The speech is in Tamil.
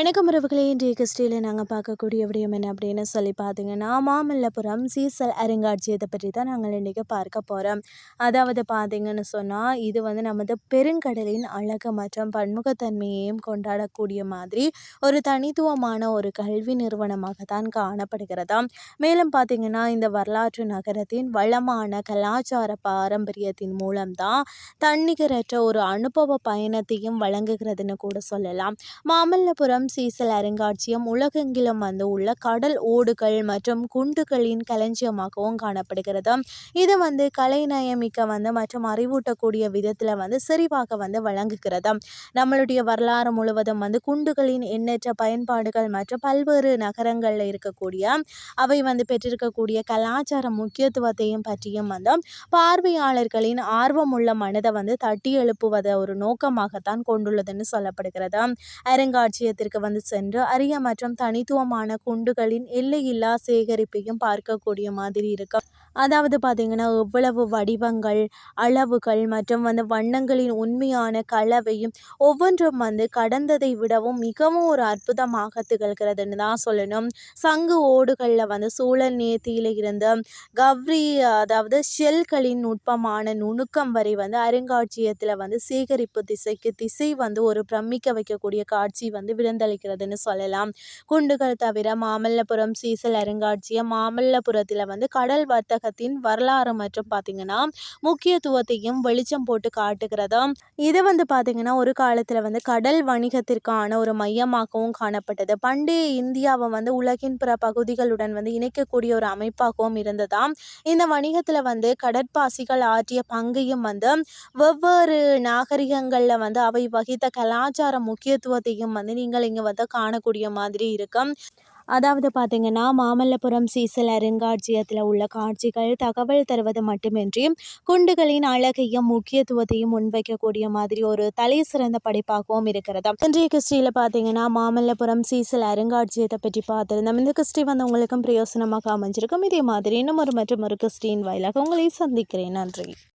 வணக்கம் உறவுகளே. இன்றைய கிறிஸ்டியில் நாங்கள் பார்க்கக்கூடிய விடயம் என்ன அப்படின்னு சொல்லி பார்த்தீங்கன்னா மாமல்லபுரம் சீசல் அருங்காட்சியத்தை பற்றி தான் நாங்கள் இன்றைக்கி பார்க்க போகிறோம் அதாவது பார்த்தீங்கன்னு சொன்னால் இது வந்து நமது பெருங்கடலின் அழகு மற்றும் பன்முகத்தன்மையையும் கொண்டாடக்கூடிய மாதிரி ஒரு தனித்துவமான ஒரு கல்வி நிறுவனமாக தான் காணப்படுகிறதா. மேலும் பார்த்தீங்கன்னா இந்த வரலாற்று நகரத்தின் வளமான கலாச்சார பாரம்பரியத்தின் மூலம்தான் தன்னிகரற்ற ஒரு அனுபவ பயணத்தையும் வழங்குகிறதுன்னு கூட சொல்லலாம். மாமல்லபுரம் சீசல் அருங்காட்சியம் உலகெங்கிலும் வந்து உள்ள கடல் ஓடுகள் மற்றும் குண்டுகளின் களஞ்சியமாகவும் காணப்படுகிறது. இது வந்து கலைநயமிக்க வந்து மற்றும் அறிவூட்டக்கூடிய விதத்தில் வந்து சிறிவாக வந்து வழங்குகிறது. நம்மளுடைய வரலாறு முழுவதும் வந்து குண்டுகளின் எண்ணற்ற பயன்பாடுகள் மற்றும் பல்வேறு நகரங்களில் இருக்கக்கூடிய அவை வந்து பெற்றிருக்கக்கூடிய கலாச்சார முக்கியத்துவத்தையும் பற்றியும் வந்து பார்வையாளர்களின் ஆர்வமுள்ள மனதை வந்து தட்டி எழுப்புவதை ஒரு நோக்கமாகத்தான் கொண்டுள்ளதுன்னு சொல்லப்படுகிறது. அருங்காட்சியத்திற்கு வந்து சென்று அரிய மற்றும் தனித்துவமான குண்டுகளின் எல்லையில்லா சேகரிப்பையும் பார்க்கக்கூடிய மாதிரி இருக்கும் அதாவது பார்த்திங்கன்னா எவ்வளவு வடிவங்கள் அளவுகள் மற்றும் வந்து வண்ணங்களின் உண்மையான கலவையும் ஒவ்வொன்றும் வந்து கடந்ததை விடவும் மிகவும் ஒரு அற்புதமாக திகழ்கிறதுன்னு தான் சொல்லணும். சங்கு ஓடுகளில் வந்து சூழல் நேர்த்தியில் இருந்து கவ்ரி அதாவது ஷெல்களின் நுட்பமான நுணுக்கம் வரை வந்து அருங்காட்சியகத்தில் வந்து சேகரிப்பு திசைக்கு திசை வந்து ஒரு பிரமிக்க வைக்கக்கூடிய காட்சி வந்து விருந்தளிக்கிறதுன்னு சொல்லலாம். குண்டுகள் தவிர மாமல்லபுரம் சீசல் அருங்காட்சியம் மாமல்லபுரத்தில் வந்து கடல் வர்த்தகத்தின் வரலாறு மற்றும் பார்த்திங்கன்னா முக்கியத்துவத்தையும் வெளிச்சம் போட்டு காட்டுகிறது? இது வந்து பார்த்திங்கன்னா ஒரு காலத்தில் வந்து கடல் வணிகத்திற்கான ஒரு மையமாகவும் காணப்பட்டது. பண்டைய இந்தியாவை வந்து உலகின் பிற பகுதிகளுடன் வந்து இணைக்கக்கூடிய ஒரு அமைப்பாகவும் இருந்ததாம் இந்த வணிகத்தில் வந்து கடற்பாசிகள் ஆற்றிய பங்கையும் வந்து வெவ்வேறு நாகரிகங்களில் வந்து அவை வகித்த கலாச்சார முக்கியத்துவத்தையும் வந்து நீங்கள் இங்கே வந்து காணக்கூடிய மாதிரி இருக்கும் அதாவது பார்த்திங்கன்னா மாமல்லபுரம் சீசல் அருங்காட்சியகத்தில் உள்ள காட்சிகள் தகவல் தருவது மட்டுமின்றி குண்டுகளின் அழகையும் முக்கியத்துவத்தையும் முன்வைக்கக்கூடிய மாதிரி ஒரு தலை சிறந்த படைப்பாகவும் இருக்கிறது இன்றைய கிறிஸ்டியில் பார்த்தீங்கன்னா மாமல்லபுரம் சீசல் அருங்காட்சியகத்தை பற்றி பார்த்துருந்தோம். இந்த கிறிஸ்டி வந்து உங்களுக்கும் பிரயோசனமாக அமைஞ்சிருக்கும். இதே மாதிரி இன்னும் ஒரு மற்றும் ஒரு கிறிஸ்டின் வாயிலாக உங்களை சந்திக்கிறேன். நன்றி.